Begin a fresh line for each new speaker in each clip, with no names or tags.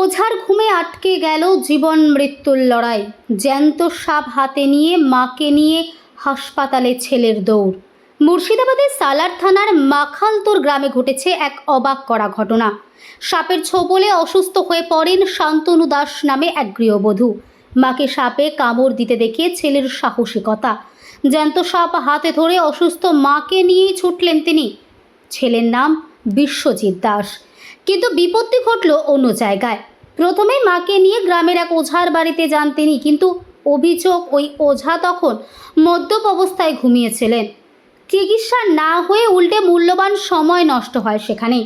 ওঝার ঘুমে আটকে গেল জীবন মৃত্যুর লড়াই। জ্যান্ত সাপ হাতে নিয়ে, মাকে নিয়ে হাসপাতালে ছেলের দৌড়। মুর্শিদাবাদের সালার থানার মাখালতোর গ্রামে ঘটেছে এক অবাক করা ঘটনা। সাপের ছোবলে অসুস্থ হয়ে পড়েন শান্তনু দাস নামে এক গৃহবধূ। মাকে সাপে কামড় দিতে দেখে ছেলের সাহসিকতা। জ্যান্ত সাপ হাতে ধরে অসুস্থ মাকে নিয়েই ছুটলেন তিনি। ছেলের নাম বিশ্বজিৎ দাস। কিন্তু বিপত্তি ঘটল অন্য জায়গায়। প্রথমে মাকে নিয়ে গ্রামের এক ওঝার বাড়িতে যান তিনি, কিন্তু অভিযোগ ওই ওঝা তখন মদ্যপ অবস্থায় ঘুমিয়েছিলেন। চিকিৎসা না হয়ে উল্টে মূল্যবান সময় নষ্ট হয় সেখানে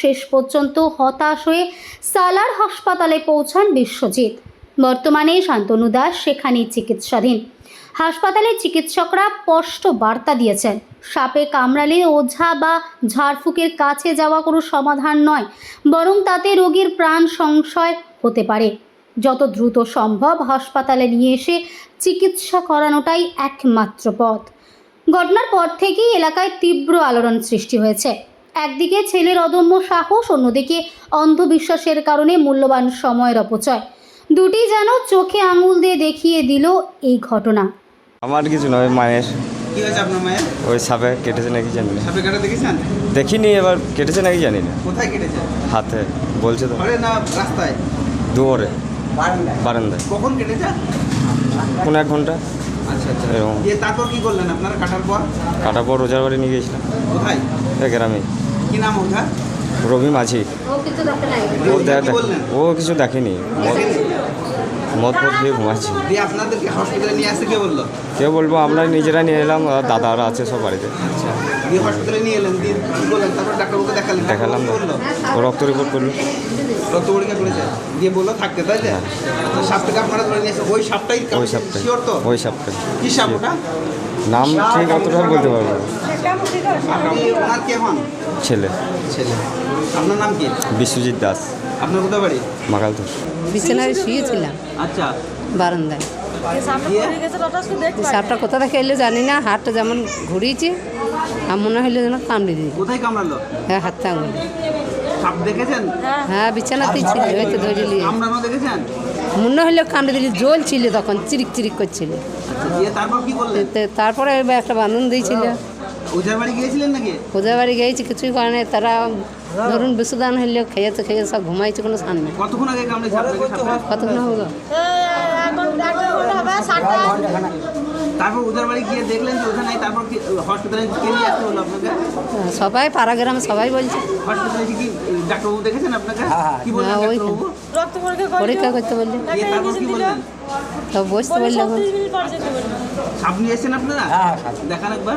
শেষ পর্যন্ত হতাশ হয়ে সালার হাসপাতালে পৌঁছান বিশ্বজিৎ। বর্তমানে শান্তনু দাস সেখানেই চিকিৎসাধীন। হাসপাতালের চিকিৎসকরা স্পষ্ট বার্তা দিয়েছেন, সাপে কামড়ালে ওঝা বা ঝাড়ফুঁকের কাছে যাওয়া কোনো সমাধান নয়, বরং তাতে রোগীর প্রাণ সংশয় হতে পারে। যত দ্রুত সম্ভব হাসপাতালে নিয়ে এসে চিকিৎসা করানোটাই একমাত্র পথ। ঘটনার পর থেকেই এলাকায় তীব্র আলোড়ন সৃষ্টি হয়েছে। একদিকে ছেলের অদম্য সাহস, অন্যদিকে অন্ধবিশ্বাসের কারণে মূল্যবান সময়ের অপচয়। দুটি যেন চোখে আঙুল দিয়ে দেখিয়ে দিল এই ঘটনা।
আমার কিছু নয় মায়ের।
কি হয়েছে আপনার মায়ের?
ওই সাপে কেটেছে নাকি জানি না।
সাপে কাটা দেখেছেন?
দেখিনি এবার কেটেছে নাকি জানি না।
কোথায় কেটেছে?
হাতে বলছে তো।
ঘরে না রাস্তায়?
দুপুরে বারান্দায়।
কখন কেটেছে?
কোনো এক ঘণ্টা।
আচ্ছা আচ্ছা।
এরকম।
দিয়ে তারপর কি করলেন আপনারা? কাটার পর?
কাটার পর রোজার বাড়ি নিয়ে গেছিলাম
কোথায়?
গ্রামে।
কি নাম ওঠা
রবি মাঝি। ও দেখ
কি
ও কিছু দেখেনি? মদ মদ দিয়ে ঘুমাচ্ছি।
দিয়ে আপনাদেরকে হসপিটালে নিয়ে আসতে কে বলল?
কে বলব? আমরা নিজেরা নিয়ে এলাম দাদারা আছে সব বাড়িতে।
আচ্ছা। দিয়ে হসপিটালে নিয়ে এলেন দিয়ে কি বললেন তারপর ডাক্তারবাবুকে দেখালেন।
দেখালাম
বলল
ও রক্ত রিপোর্ট করল।
রক্ত পরীক্ষা করেছে দিয়ে বলল থাকতে তাই যে? সাপটাকে আপনারা ধরে নিয়ে ওই সাপটাই
ওই সাপটা
শিওর তো?
ওই সাপটা
কি সাপ ওটা?
নাম ঠিক অতটা বলতে পারব না।
আপনি ওনার কে হন?
ছেলে।
ছেলে। আপনার নাম কি?
বিশ্বজিৎ দাস।
আপনার কোথায় বাড়ি?
মাকালতো
বিছানায় শুয়েছিলাম।
আচ্ছা।
বারান্দায়।
দিয়ে
সাপটা কোথা থেকে এলো জানি না হাতটা যেমন ঘুরিয়েছি আর মনে হইল যেন কামড়ে দিয়ে
কোথায় কামড়ালো?
হ্যাঁ হাতটা আঙুলে
সাপ দেখেছেন?
হ্যাঁ। বিছানাতেই ছিল হয়তো ধরে নিয়ে।
দেখেছেন?
মনে হইল কামড়ে দিলি জল ছিল তখন চিরিক চিরিক করছিল।
তারপর কি করলেন?
তো তারপরে একটা বান্ধন দিয়েছিল।
ওঝার বাড়ি গিয়েছিলেন নাকি?
ওদের বাড়ি গিয়েছি কিছুই করে নাই তারা ধরুন বিশুদান হইল খেয়েছে খেয়ে সব ঘুমাইছে কোনো সান নেই।
কতক্ষণ আগে?
কতক্ষণ হলো?
তারপর ওঝার বাড়ি গিয়ে দেখলেন যে ওঝা তারপর হসপিটালে কে নিয়ে আসতে হলো আপনাকে?
সবাই পাড়া গ্রামে সবাই বলছে।
হসপিটালে কি ডাক্তারবাবু দেখেছেন আপনাকে? কি বললেন
হ্যাঁ।
ডাক্তারবাবু?
পরীক্ষা করতে
তারপর কি বললেন?
সব বসতে বললে এখন।
সাপ নিয়ে এসেছেন আপনারা? দেখান একবার।